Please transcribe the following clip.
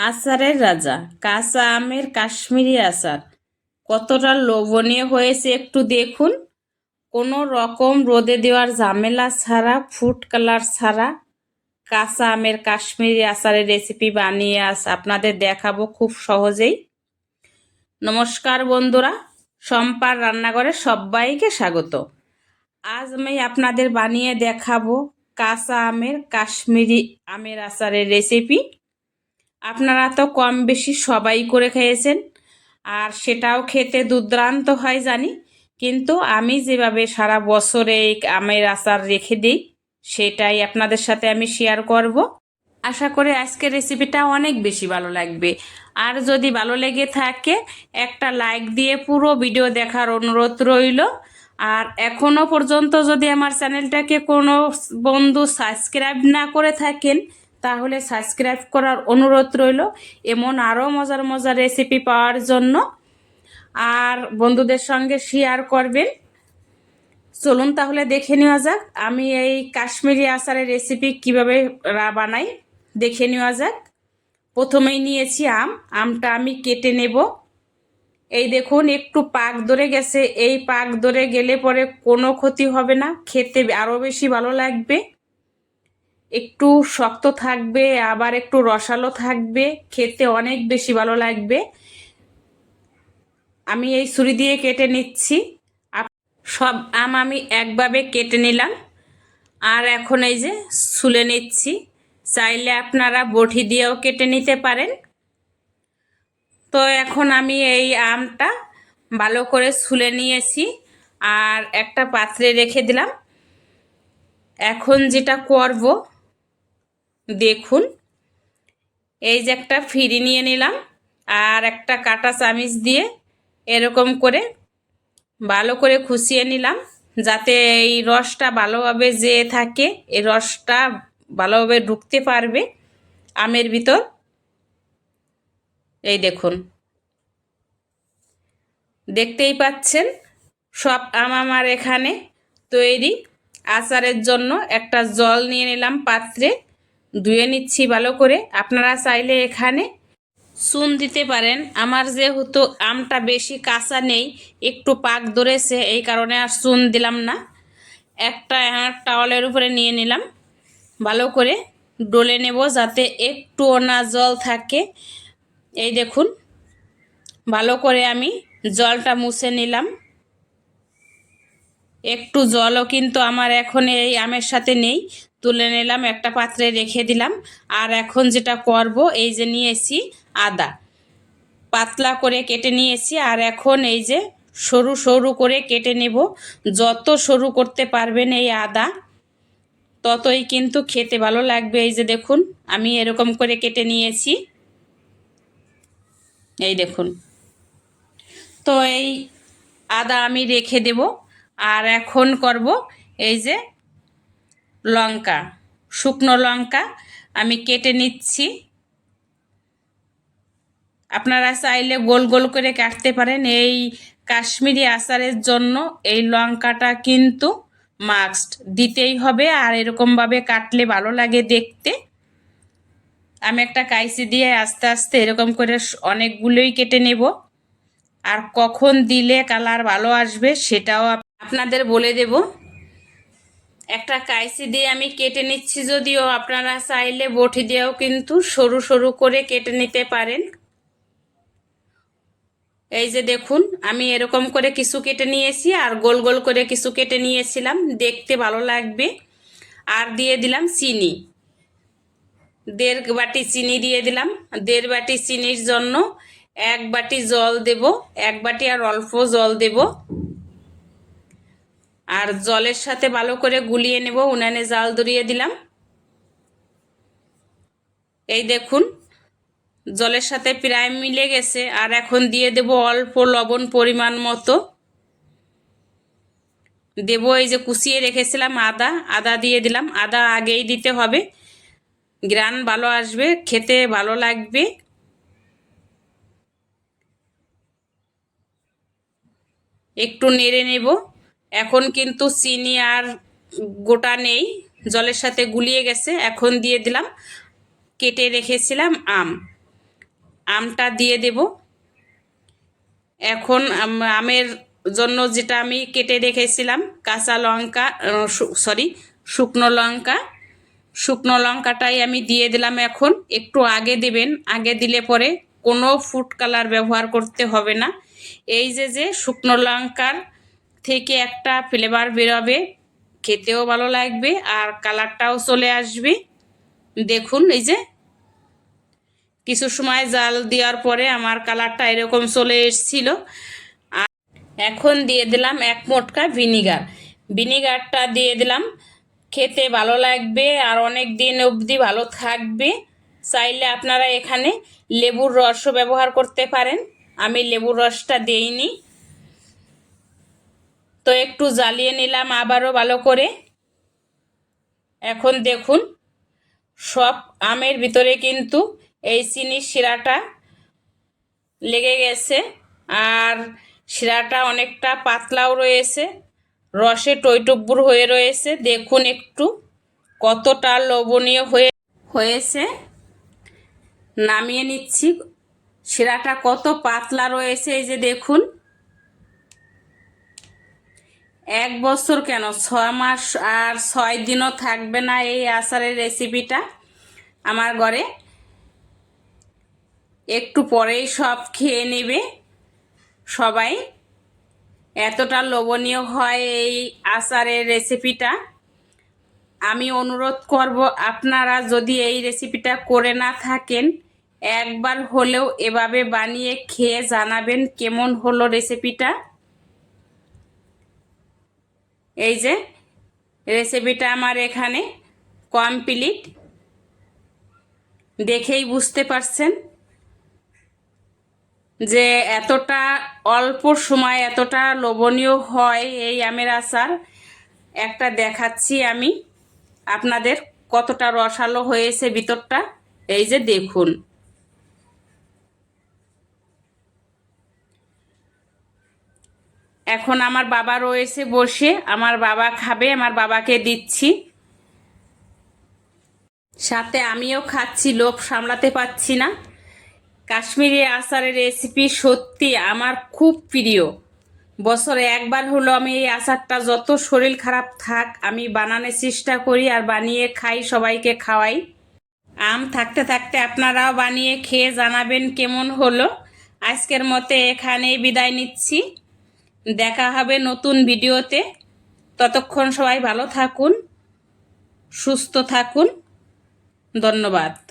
আচারের রাজা, কাঁচা আমের কাশ্মীরি আচার। কতটা লোভনীয় হয়েছে একটু দেখুন। কোনো রকম রোদে দেওয়ার ঝামেলা ছাড়া ফুড কালার ছাড়া কাঁচা আমের কাশ্মীরি আচারের রেসিপি বানিয়ে আস আপনাদের দেখাবো খুব সহজেই। নমস্কার বন্ধুরা সম্পার রান্নাঘরে সবাইকে স্বাগত। আজ আমি আপনাদের বানিয়ে দেখাবো কাঁচা আমের কাশ্মীরি আমের আচারের রেসিপি আপনারা তো কম বেশি সবাই করে খেয়েছেন। আর সেটাও খেতে দুর্দান্ত হয় জানি। কিন্তু আমি যেভাবে সারা বছরে আমের আচার রেখে দিই, সেটাই আপনাদের সাথে আমি শেয়ার করব। আশা করি আজকের রেসিপিটা অনেক বেশি ভালো লাগবে। আর যদি ভালো লেগে থাকে, একটা লাইক দিয়ে পুরো ভিডিও দেখার অনুরোধ রইল। আর এখনও পর্যন্ত যদি আমার চ্যানেলটাকে কোনো বন্ধু সাবস্ক্রাইব না করে থাকেন তাহলে সাবস্ক্রাইব করার অনুরোধ রইল। এমন আরও মজার মজার রেসিপি পাওয়ার জন্য। আর বন্ধুদের সঙ্গে শেয়ার করবেন। চলুন তাহলে দেখে নেওয়া যাক, আমি এই কাশ্মীরি আচারের রেসিপি কীভাবে বানাই, দেখে নেওয়া যাক। প্রথমেই নিয়েছি আম, আমটা আমি কেটে নেব। এই দেখুন, একটু পাক ধরে গেছে। এই পাক ধরে গেলে পরে কোনো ক্ষতি হবে না, খেতে আরও বেশি ভালো লাগবে। একটু শক্ত থাকবে, আবার একটু রসালো থাকবে, খেতে অনেক বেশি ভালো লাগবে। আমি এই ছুরি দিয়ে কেটে নিচ্ছি। সব আম আমি একভাবে কেটে নিলাম। আর এখন এই যে ছুলে নিচ্ছি। চাইলে আপনারা বটি দিয়েও কেটে নিতে পারেন। তো এখন আমি এই আমটা ভালো করে ছুলে নিয়েছি। আর একটা পাত্রে রেখে দিলাম। এখন যেটা করব দেখুন, এই যে একটা ফিরি নিয়ে নিলাম আর একটা কাটা চামিচ দিয়ে এরকম করে ভালো করে খুশিয়ে নিলাম, যাতে এই রসটা ভালোভাবে যে থাকে এই রসটা ভালোভাবে ঢুকতে পারবে আমের ভিতর। এই দেখুন, দেখতেই পাচ্ছেন, সব আম আমার এখানে তৈরি। আচারের জন্য একটা জল নিয়ে নিলাম পাত্রে। ধুয়ে নিচ্ছি ভালো করে। আপনারা চাইলে এখানে চুন দিতে পারেন। আমার যেহেতু আমটা বেশি কাঁচা নেই, একটু পাক ধরেছে, এই কারণে আর চুন দিলাম না। একটা আমার টাওয়ালের উপরে নিয়ে নিলাম। ভালো করে ডলে নেব যাতে একটুও না জল থাকে। এই দেখুন, ভালো করে আমি জলটা মুছে নিলাম। একটু জলও কিন্তু আমার এখন এই আমের সাথে নেই। তুলে নিলাম, একটা পাত্রে রেখে দিলাম। আর এখন যেটা করব, এই যে নিয়েছি আদা। পাতলা করে কেটে নিয়েছি, আর এখন এই যে সরু সরু করে কেটে নেব। যত সরু করতে পারবেন এই আদা, ততই কিন্তু খেতে ভালো লাগবে। এই যে দেখুন, আমি এরকম করে কেটে নিয়েছি। এই দেখুন। তো এই আদা আমি রেখে দেব। আর এখন করব এই যে লঙ্কা, শুকনো লঙ্কা আমি কেটে নিচ্ছি। আপনারা চাইলে গোল গোল করে কাটতে পারেন এই কাশ্মীরি আচারের জন্য। এই লঙ্কাটা কিন্তু মাস্ট দিতেই হবে আর এরকমভাবে কাটলে ভালো লাগে দেখতে। আমি একটা কাইসি দিয়ে আস্তে আস্তে এরকম করে অনেকগুলোই কেটে নেব। আর কখন দিলে কালার ভালো আসবে সেটাও আপনাদের বলে দেব। একটা কাইসি দিয়ে আমি কেটে নিচ্ছি যদিও আপনারা চাইলে বটি দিয়েও কিন্তু সরু সরু করে কেটে নিতে পারেন। এই যে দেখুন, আমি এরকম করে কিছু কেটে নিয়েছি আর গোল গোল করে কিছু কেটে নিয়েছিলাম। দেখতে ভালো লাগবে। আর দিয়ে দিলাম চিনি। দেড় বাটি চিনি দিয়ে দিলাম। দেড় বাটি চিনির জন্য এক বাটি জল দেব, এক বাটি আর অল্প জল দেব। আর জলের সাথে ভালো করে গুলিয়ে নেব, উনানে জাল ধরিয়ে দিলাম। এই দেখুন, জলের সাথে প্রায় মিলে গেছে। আর এখন দিয়ে দেব অল্প লবণ পরিমাণ মতো। দেব এই যে কুচিয়ে রেখেছিলাম আদা আদা দিয়ে দিলাম। আদা আগেই দিতে হবে। গ্রান ভালো আসবে, খেতে ভালো লাগবে। একটু নেড়ে নেব। এখন কিন্তু চিনি আর গোটা নেই, জলের সাথে গুলিয়ে গেছে, এখন দিয়ে দিলাম, কেটে রেখেছিলাম আম। আমটা দিয়ে দেব। এখন আমের জন্য যেটা আমি কেটে রেখেছিলাম, কাঁচা লঙ্কা সরি শুকনো লঙ্কা। শুকনো লঙ্কাটাই আমি দিয়ে দিলাম এখন, একটু আগে দেবেন, আগে দিলে পরে কোনো ফুড কালার ব্যবহার করতে হবে না। এই যে যে শুকনো লঙ্কার থেকে একটা ফ্লেভার বেরোবে, খেতেও ভালো লাগবে আর কালারটাও চলে আসবে। দেখুন এই যে, কিছু সময় জাল দেওয়ার পরে আমার কালারটা এরকম চলে এসেছিল। আর এখন দিয়ে দিলাম এক মোটকা ভিনিগার ভিনিগারটা দিয়ে দিলাম, খেতে ভালো লাগবে আর অনেক দিন অবধি ভালো থাকবে। চাইলে আপনারা এখানে লেবুর রসও ব্যবহার করতে পারেন। আমি লেবুর রসটা দেইনি। তো একটু জ্বালিয়ে নিলাম আবারও ভালো করে। এখন দেখুন, সব আমের ভিতরে কিন্তু এই চিনির শিরাটা লেগে গেছে। আর শিরাটা অনেকটা পাতলাও রয়েছে, রসে টইটব্বুর হয়ে রয়েছে। দেখুন একটু কতটা লবণীয় হয়ে হয়েছে। নামিয়ে নিচ্ছি, শিরাটা কত পাতলা রয়েছে, এই যে দেখুন। এক বছর কেন? ছয় মাস আর ছয় দিনও থাকবে না এই আচারের রেসিপিটা আমার ঘরে। একটু পরেই সব খেয়ে নেবে সবাই। এতটা লোভনীয় হয় এই আচারের রেসিপিটা আমি অনুরোধ করব, আপনারা যদি এই রেসিপিটা করে না থাকেন, একবার হলেও এভাবে বানিয়ে খেয়ে জানাবেন কেমন হলো রেসিপিটা এই যে রেসিপিটা আমার এখানে কমপ্লিট দেখেই বুঝতে পারছেন যে এতটা অল্প সময়, এতটা লোভনীয় হয় এই আমের আচার। একটা দেখাচ্ছি আমি। আপনাদের কতটা রসালো হয়েছে ভিতরটা। এই যে দেখুন। এখন আমার বাবা রয়েছে বসে, আমার বাবা খাবে, আমার বাবাকে দিচ্ছি। সাথে আমিও খাচ্ছি, লোভ সামলাতে পারছি না। কাশ্মীরি আচারের রেসিপি সত্যি আমার খুব প্রিয়। বছরে একবার হলো আমি এই আচারটা যত শরীর খারাপ থাক, আমি বানানোর চেষ্টা করি আর বানিয়ে খাই, সবাইকে খাওয়াই। আম থাকতে থাকতে আপনারাও বানিয়ে খেয়ে জানাবেন কেমন হলো। আজকের মতে এখানেই বিদায় নিচ্ছি। দেখা হবে নতুন ভিডিওতে। ততক্ষণ সবাই ভালো থাকুন সুস্থ থাকুন। ধন্যবাদ।